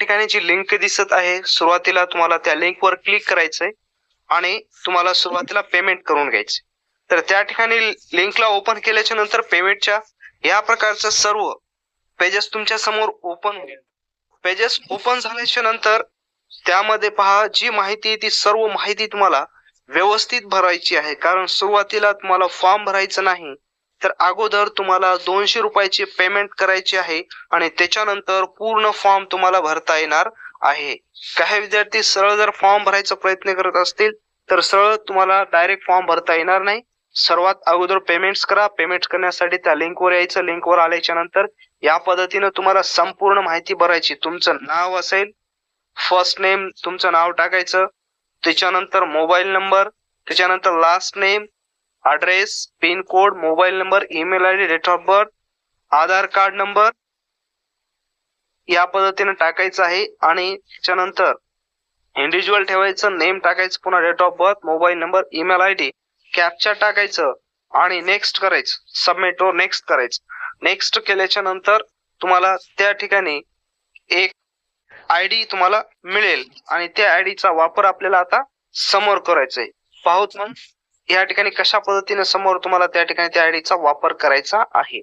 ठिकाणी जी लिंक दिसत आहे सुरुवातीला तुम्हाला त्या लिंकवर क्लिक करायचंय आणि तुम्हाला सुरुवातीला पेमेंट करून घ्यायचे तर त्या ठिकाणी लिंकला ओपन केल्याच्यानंतर पेमेंटच्या या प्रकारचं सर्व पेजेस तुमच्यासमोर ओपन होईल. पेजेस ओपन झाल्याच्यानंतर त्यामध्ये पहा जी माहिती आहे ती सर्व माहिती तुम्हाला व्यवस्थित भरायची आहे. कारण सुरुवातीला तुम्हाला फॉर्म भरायचं नाही. तर अगोदर तुम्हाला दोनशे रुपयाची पेमेंट करायची आहे आणि त्याच्यानंतर पूर्ण फॉर्म तुम्हाला भरता येणार आहे. काही विद्यार्थी सरळ जर फॉर्म भरायचा प्रयत्न करत असतील तर सरळ तुम्हाला डायरेक्ट फॉर्म भरता येणार नाही. सर्वात अगोदर पेमेंट्स करा. पेमेंट करण्यासाठी त्या लिंकवर यायचं. लिंकवर आल्याच्यानंतर या पद्धतीनं तुम्हाला संपूर्ण माहिती भरायची. तुमचं नाव असेल फर्स्ट नेम तुमचं नाव टाकायचं. त्याच्यानंतर मोबाईल नंबर त्याच्यानंतर last name address pin code mobile number email I D date of birth Aadhaar card number या पद्धतीने टाकायचं आहे आणि त्याच्यानंतर इंडिव्हिज्युअल ठेवायचं नेम टाकायचं पुन्हा date of birth mobile number email I D captcha टाकायचं आणि नेक्स्ट करायचं सबमिट वर नेक्स्ट करायचं. नेक्स्ट केल्याच्यानंतर तुम्हाला त्या ठिकाणी एक आय डी तुम्हाला मिळेल आणि त्या आय चा वापर आपल्याला आता समोर करायचा आहे. पाहूत मग. या ठिकाणी कशा पद्धतीने समोर तुम्हाला त्या ठिकाणी त्या आयडीचा चा वापर करायचा आहे?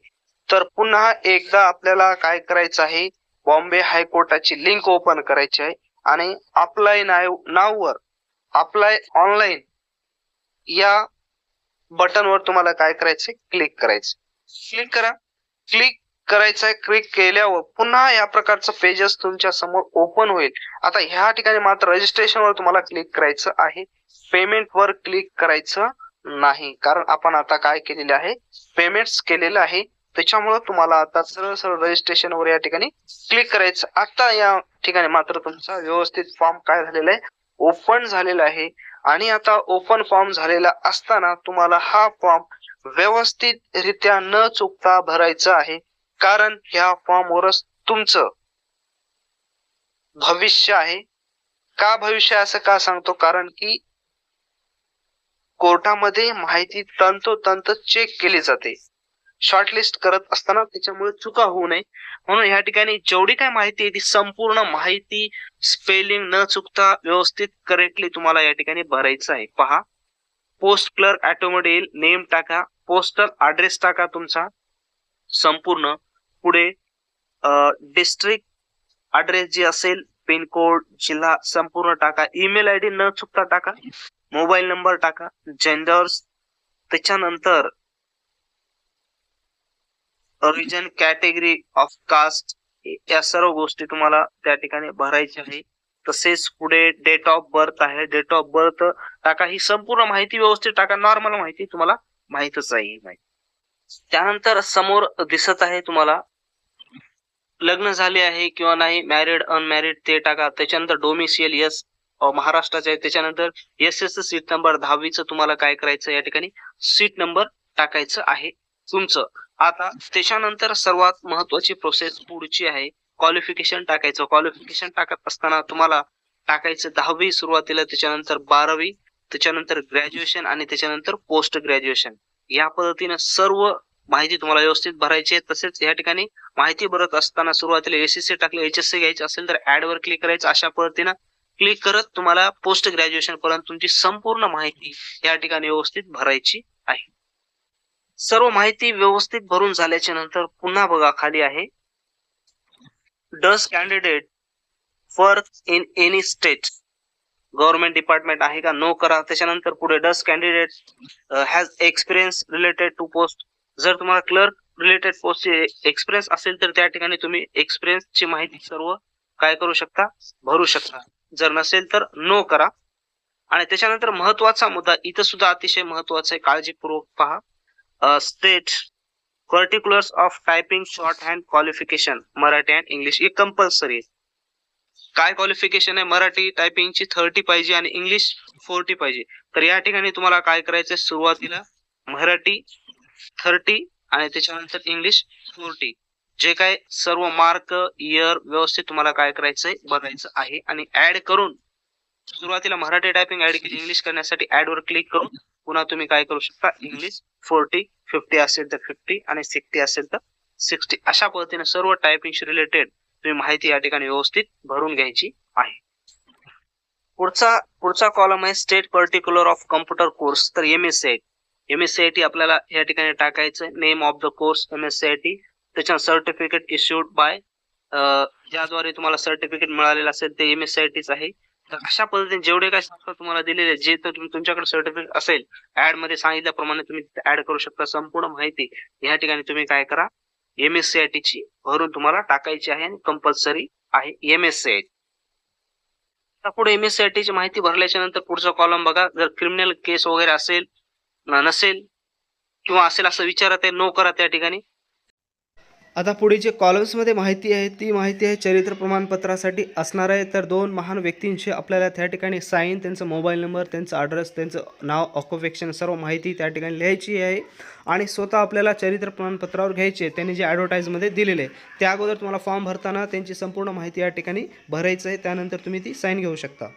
तर पुन्हा एकदा आपल्याला काय करायचं आहे? बॉम्बे हायकोर्टाची लिंक ओपन करायची आहे आणि अप्लाय नाववर अप्लाय ऑनलाईन या बटनवर तुम्हाला काय करायचंय क्लिक करायचं क्लिक करा. क्लिक करायचं आहे. क्लिक केल्यावर पुन्हा या प्रकारचं पेजेस तुमच्यासमोर ओपन होईल. आता ह्या ठिकाणी मात्र रजिस्ट्रेशन वर तुम्हाला क्लिक करायचं आहे. पेमेंट वर क्लिक करायचं नाही. कारण आपण आता काय केलेले आहे? पेमेंट्स केलेलं आहे. त्याच्यामुळे तुम्हाला आता सरळ सरळ रजिस्ट्रेशन वर या ठिकाणी क्लिक करायचं. आता या ठिकाणी मात्र तुमचा व्यवस्थित फॉर्म काय झालेला आहे? ओपन झालेला आहे. आणि आता ओपन फॉर्म झालेला असताना तुम्हाला हा फॉर्म व्यवस्थित रित्या न चुकता भरायचा आहे. कारण ह्या फॉर्मवरच तुमचं भविष्य आहे. का भविष्य असं का सांगतो? कारण की कोर्टामध्ये माहिती तंतोतंत चेक केली जाते. शॉर्टलिस्ट करत असताना त्याच्यामुळे चुका होऊ नये. म्हणून या ठिकाणी जेवढी काय माहिती आहे ती संपूर्ण माहिती स्पेलिंग न चुकता व्यवस्थित करेक्टली तुम्हाला या ठिकाणी भरायचं आहे. पहा. पोस्ट क्लर्क ऑटोमोबाईल नेम टाका. पोस्टल ऍड्रेस टाका तुमचा. संपूर्ण. पुढे डिस्ट्रिक्ट ऍड्रेस जे असेल पिनकोड जिल्हा संपूर्ण टाका. ईमेल आय डी न चुकता टाका. मोबाईल नंबर टाका जेंडर्स त्याच्यानंतर रिजन कॅटेगरी ऑफ कास्ट या सर्व गोष्टी तुम्हाला त्या ठिकाणी भरायच्या आहे. तसेच पुढे डेट ऑफ बर्थ आहे. डेट ऑफ बर्थ टाका. ही संपूर्ण माहिती व्यवस्थित टाका. नॉर्मल माहिती तुम्हाला माहितच आहे ही माहिती. त्यानंतर समोर दिसत आहे तुम्हाला लग्न झाले आहे किंवा नाही मॅरिड अनमॅरिड ते टाका. त्याच्यानंतर डोमिसियल यस महाराष्ट्राचे आहे. त्याच्यानंतर एस एस सीट नंबर दहावीचं तुम्हाला काय करायचं या ठिकाणी? सीट नंबर टाकायचं आहे तुमचं. आता त्याच्यानंतर सर्वात महत्वाची प्रोसेस पुढची आहे. क्वालिफिकेशन टाकायचं. क्वालिफिकेशन टाकत असताना तुम्हाला टाकायचं दहावी सुरुवातीला त्याच्यानंतर बारावी त्याच्यानंतर ग्रॅज्युएशन आणि त्याच्यानंतर पोस्ट ग्रॅज्युएशन या पद्धतीने सर्व माहिती तुम्हाला व्यवस्थित भरायची आहे. तसेच या ठिकाणी माहिती भरत असताना सुरुवातीला एसएससी टाकले एच एस सी घ्यायचे असेल तर ऍड वर क्लिक करायचं. अशा पद्धतीनं क्लिक करत तुम्हाला पोस्ट ग्रॅज्युएशन पर्यंत तुमची संपूर्ण माहिती या ठिकाणी व्यवस्थित भरायची आहे. सर्व माहिती व्यवस्थित भरून झाल्याच्यानंतर पुन्हा बघा खाली आहे. Does candidate work in any state government department आहे का? नो करा. त्याच्यानंतर पुढे does candidate has experience related to post जर तुम्हाला क्लर्क रिलेटेड पोस्ट एक्सपिरियन्स असेल तर त्या ठिकाणी तुम्ही एक्सपिरियन्सची माहिती सर्व काय करू शकता? भरू शकता. जर नसेल तर नो करा. आणि त्याच्यानंतर महत्त्वाचा मुद्दा इथं सुद्धा अतिशय महत्त्वाचा आहे काळजीपूर्वक पहा. State particulars of typing short hand qualification Marathi and English हे कंपल्सरी आहे. काय क्वालिफिकेशन आहे? मराठी टायपिंगची थर्टी पाहिजे आणि इंग्लिश फोर्टी पाहिजे. तर या ठिकाणी तुम्हाला काय करायचं सुरुवातीला मराठी थर्टी आणि त्याच्यानंतर इंग्लिश फोर्टी जे काय सर्व मार्क इयर व्यवस्थित तुम्हाला काय करायचंय बघायचं आहे. आणि ऍड करून सुरुवातीला मराठी टायपिंग ऍड इंग्लिश करण्यासाठी ऍड वर क्लिक करून पुन्हा तुम्ही काय करू शकता? इंग्लिश फोर्टी फिफ्टी असेल तर फिफ्टी आणि सिक्स्टी असेल तर सिक्स्टी अशा पद्धतीने सर्व टायपिंगशी रिलेटेड तुम्ही माहिती या ठिकाणी व्यवस्थित भरून घ्यायची आहे. पुढचा पुढचा कॉलम आहे state particular of computer course तर M S C I M S C I T आपल्याला या ठिकाणी टाकायचं name of the course M S C I T त्याच्या सर्टिफिकेट इश्यूड बाय ज्याद्वारे तुम्हाला सर्टिफिकेट मिळालेलं असेल ते एम एस सी आय टीच आहे. तर अशा पद्धतीने जेवढे काही संस्था तुम्हाला दिलेले जे तर तुमच्याकडे सर्टिफिकेट असेल ऍडमध्ये सांगितल्याप्रमाणे तुम्ही ऍड करू शकता. संपूर्ण माहिती या ठिकाणी तुम्ही काय करा एम एस सी आय ची भरून तुम्हाला टाकायची आहे आणि कंपल्सरी आहे एम एस सी आय पुढे M S C I T ची माहिती भरल्याच्या नंतर पुढचा कॉलम बघा. जर क्रिमिनल केस वगैरे असेल नसेल किंवा असेल असं विचारत आहे नो करा त्या ठिकाणी. आता पुढे जे कॉलम्समध्ये माहिती आहे ती माहिती आहे चरित्र प्रमाणपत्रासाठी असणार आहे. तर दोन महान व्यक्तींशी आपल्याला त्या ठिकाणी साईन त्यांचा मोबाईल नंबर त्यांचा ॲड्रेस त्यांचं नाव ऑक्युपेशन सर्व माहिती त्या ठिकाणी लिहायची आहे. आणि स्वतः आपल्याला चरित्र प्रमाणपत्रावर घ्यायचे आहे त्यांनी जे ॲडव्हर्टाईजमध्ये दिलेले आहे त्या अगोदर तुम्हाला फॉर्म भरताना त्यांची संपूर्ण माहिती या ठिकाणी भरायचं आहे. त्यानंतर तुम्ही ती साईन घेऊ शकता.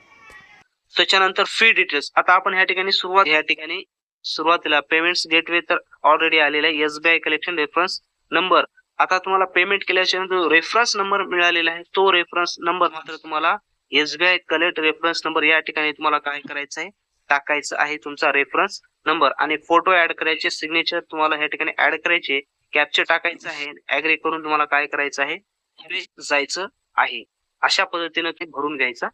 त्याच्यानंतर फी डिटेल्स आता आपण ह्या ठिकाणी सुरुवात या ठिकाणी सुरुवातीला पेमेंट्स गेटवे तर ऑलरेडी आलेला आहे. एसबीआय कलेक्शन रेफरन्स नंबर आता तुम्हाला पेमेंट केल्याच्यानंतर रेफरन्स नंबर मिळालेला आहे तो रेफरन्स नंबर मात्र तुम्हाला एसबीआय कलेक्ट रेफरन्स नंबर या ठिकाणी तुम्हाला काय करायचं आहे टाकायचं आहे तुमचा रेफरन्स नंबर आणि फोटो ऍड करायचे सिग्नेचर तुम्हाला या ठिकाणी ऍड करायचे कॅप्चर टाकायचं आहे ऍग्री करून तुम्हाला काय करायचं आहे जायचं आहे. अशा पद्धतीने ते भरून घ्यायचा.